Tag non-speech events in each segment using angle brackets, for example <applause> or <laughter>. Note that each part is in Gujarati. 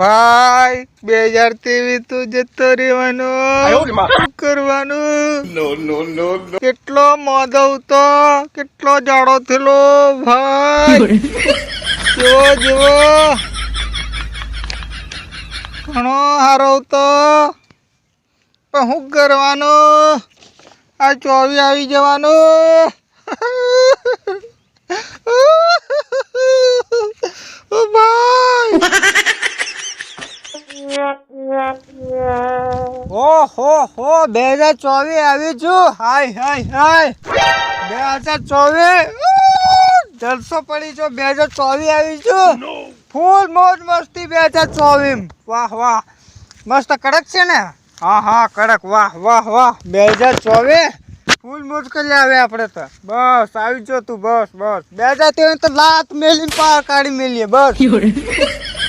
ભાઈ બે હજાર ત્રેવીસ તો જતો રહેવાનો. શું કરવાનું? કેટલો મોદો તો કેટલો જાડો થયેલો ભાઈ. જેવો જેવો. ઘણો હારો તો પણ શું કરવાનું? આ ચોવી આવી જવાનું. <laughs> ભાઈ. ઓહો હો બે હજાર ચોવીસ આવી છું. હાય હાય હાય. બે હજાર ચોવીસ. જલસો પડી છો બે હજાર ચોવીસ આવી છું. ફૂલ મોજ મસ્તી બે હજાર ચોવીસ વાહ વાહ. મસ્ત કડક છે ને? હા હા કડક. વાહ વાહ વાહ. બે હજાર ચોવીસ. ફૂલ મોજ કરી આવે આપણે તો. બસ આવી જો તું. બસ બસ. બે હજાર ત્રેવીસ તો લાત મેલી પાર કાઢી મેલીએ. બસ. <laughs>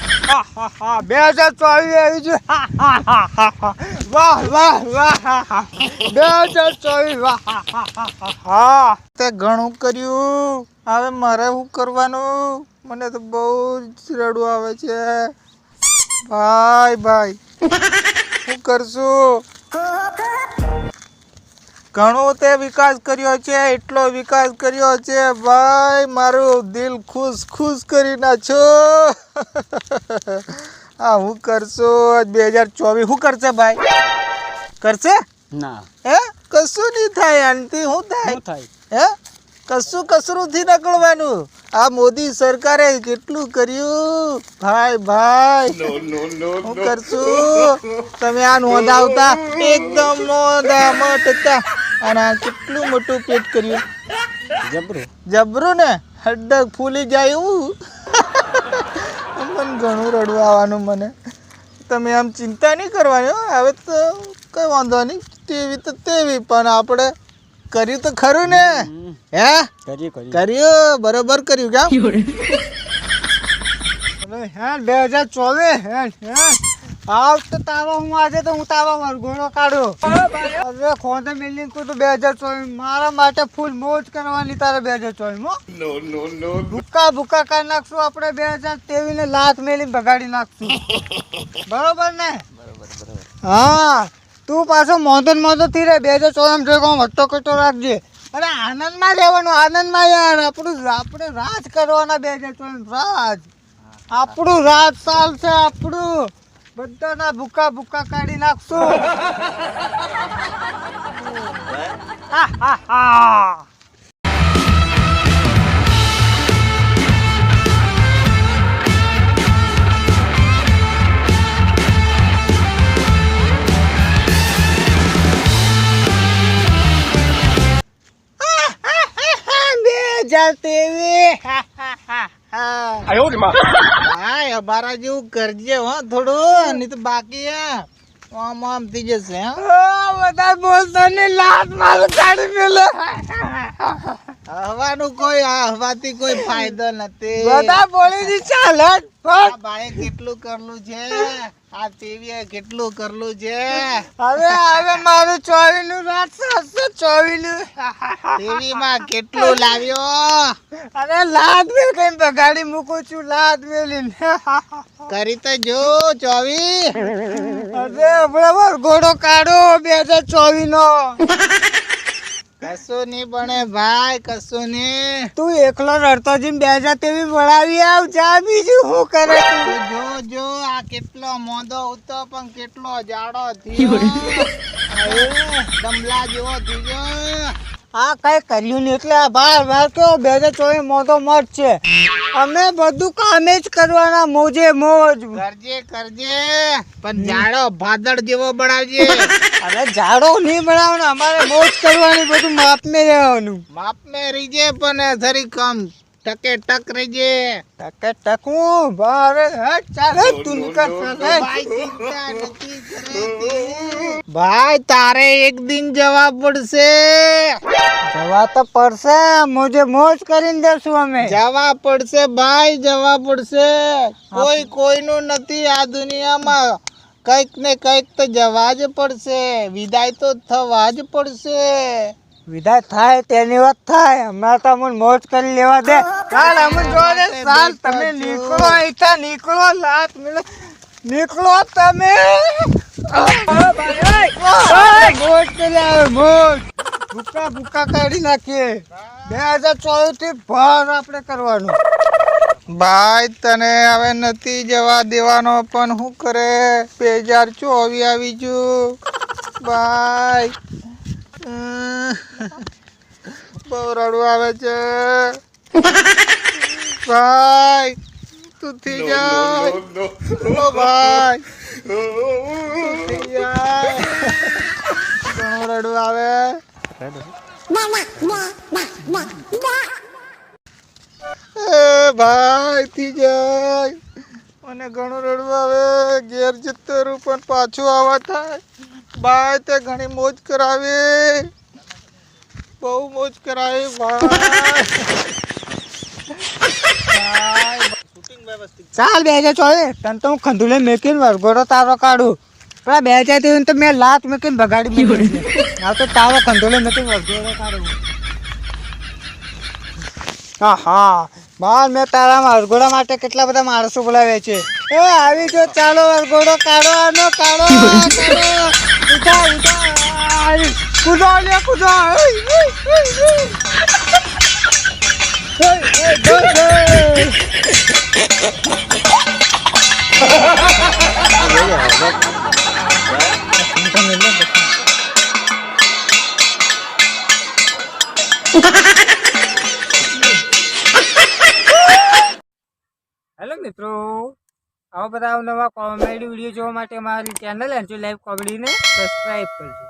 બે હજાર ચોવીસ આવી છે. <laughs> વાહ વાહ વાહ. બે હજાર ચોવીસ વાહ. હા, તે ઘણું કર્યું. હવે મારે શું કરવાનું? મને તો બહુ જ રડવું આવે છે. ભાઈ ભાઈ. શું કરશું? ઘણો તે વિકાસ કર્યો છે એટલો વિકાસ કર્યો છે. ભાઈ મારું દિલ ખુશ ખુશ કરી નાખો <laughs> આ હું કરશો? બે હજાર ચોવીસ શું કરશે ભાઈ? કરશે? ના. હે? કશું નહીં થાય આનાથી શું થાય? થાય? હે? કશું કસરુંથી નીકળવાનું. આ મોદી સરકારે કેટલું કર્યું? ભાઈ ભાઈ હું કરશું? તમે આ નોંધાવતા એકદમ નોંધા મટતા અને આ કેટલું મોટું પેટ કર્યું? જબરું. જબરું ને? હડક ફૂલી જાય એવું. ઘણું રડવા આવવાનું મને. તમે આમ ચિંતા નહીં કરવાની હો. હવે તો કઈ વાંધો નહીં તેવી તો તેવી પણ આપણે કર્યું તો ખરું ને. હે? કરીએ કર્યું. બરોબર કર્યું કેમ <laughs> હે બે હજાર ચોવીસ હે હે આવ તો તાવા હું આજે તો હું તારો વરઘોડો કાઢું. હવે ખોદે મિલિંગ તો બે હજાર ચોવીસ મારા માટે ફૂલ મોજ કરવાની તારે બે હજાર ચોવીસ ભૂકા ભૂકા કરી નાખશું આપણે બે હજાર ત્રેવીસ ને લાખ મેલી બગાડી નાખશું. બરોબર ને? હા તું પાછો મોદન મોંધો થી રે બે હજાર ચોવીસ જોઈ કહું હટ્ટો કટો રાખજે. અરે આનંદમાં રહેવાનું આનંદમાં યાર આપણું આપણે રાજ કરવાના બે હજાર ચોવીસ રાજ. આપણું રાજ ચાલશે આપણું. બધાના ભૂકા ભૂકા કાઢી નાખશું. <laughs> હા હા હા. બે હજાર ત્રેવીસ ભાઈ અમારા જેવું કરજે હો થોડું, નહીં તો બાકી હે. આમ આમ થઈ જશે બધા બોલતો ને લાત મારું કાઢી મેલે. હવાનું કોઈ હવાથી કોઈ ફાયદો નથી. બધા ભાઈ કેટલું કરલું છે? આ ટીવી કેટલું કરલું છે? હવે હવે મારું ચોવી નું રાત સાતસો કેટલું લાવ્યો? અરે લાદ મેલ કઈ બગાડી મૂકું છું લાદ મેલી કરી તો જો ચોવી. અરે હમણાં ઘોડો કાઢો બે હજાર ચોવીસ નો કશું નહીં બને ભાઈ કશું નહીં તું એકલો રડતો જઈને બે હજાર તેવી ભણાવી આવ જા બીજું શું કરે જો જો આ કેટલો મોદો ઉતો પણ કેટલો જાડો થયો. <laughs> ડમલા જેવો થયો. આ કઈ કર્યું નહીં. એટલે આ બાર બાર કેવો બે હજાર ચોવીસ મોટો મત છે. અમે બધું કામે જ કરવાના મોજે મોજ. કરજે કરજે. પણ જાડો ભાદળ જેવો બનાવજે. <laughs> અરે જાડો નહીં બનાવવાનો અમારે મોજ કરવાની બધું માપમે રહેવાનું. માપ મે રીજે પણ જરી કમ ટકે ટક રીજે ટકે ટકું બારે ચાલે તું કર ભાઈ તારે એક દિન જવા પડશે. જવા તો પડશે. મોજે મોજ કરીને જશું અમે. જવા પડશે ભાઈ જવા પડશે. કોઈ કોઈનું નથી આ દુનિયામાં. કંઈક ને કંઈક તો જવા જ પડશે. વિદાય તો થવા જ પડશે. વિદાય થાય તેની વાત થાય. હમણાં તો અમને મોજ કરી લેવા દે. ચાલ અમને જોવા દે. ચાલ તમે નીકળો અહીંથી નીકળો લાત મિલો. નીકળો તમે. મોજ કરી આવે મોજ. ભૂકા ભૂકા કાઢી નાખીએ. બે હજાર ચોવીસથી ભાર આપણે કરવાનું. ભાઈ તને હવે નથી જવા દેવાનો પણ શું કરે? બે હજાર ચોવીસ આવી જુ ભાઈ. બહુ રડવું આવે છે. ભાઈ તું થઈ જાય ભાઈ તું થઈ જાય ઘણું રડવું આવે. એ ભાઈ થઈ જાય. મને ઘણું રડવું આવે. ઘેર જતો રૂપ પણ પાછું આવવા થાય. ભાઈ તે ઘણી મોજ કરાવી. બહુ મોજ કરાવી ભાઈ ચાલ બે હજાર ચોવીસ, તને તો હું ખંધુલે મેકીને વરઘોડો તારો કાઢું. પણ બે હજારથી તો મેં લાત મેકીને બગાડી મૂકી આ તો તારો ખંધુલે મેકીને વરઘોડો કાઢું. હા હા બાર મેં તારા વરઘોડા માટે કેટલા બધા માણસો બોલાવ્યા છે. એ આવી જો ચાલો વરઘોડો કાઢો કાઢો કાઢો. ઉઠા ઉઠા કૂદો લે કૂદો. હેલો મિત્રો. આવા બધા નવા કોમેડી વીડિયો જોવા માટે અમારી ચેનલ એન્જોય લાઈવ કોમેડીને સબસ્ક્રાઈબ કરજો.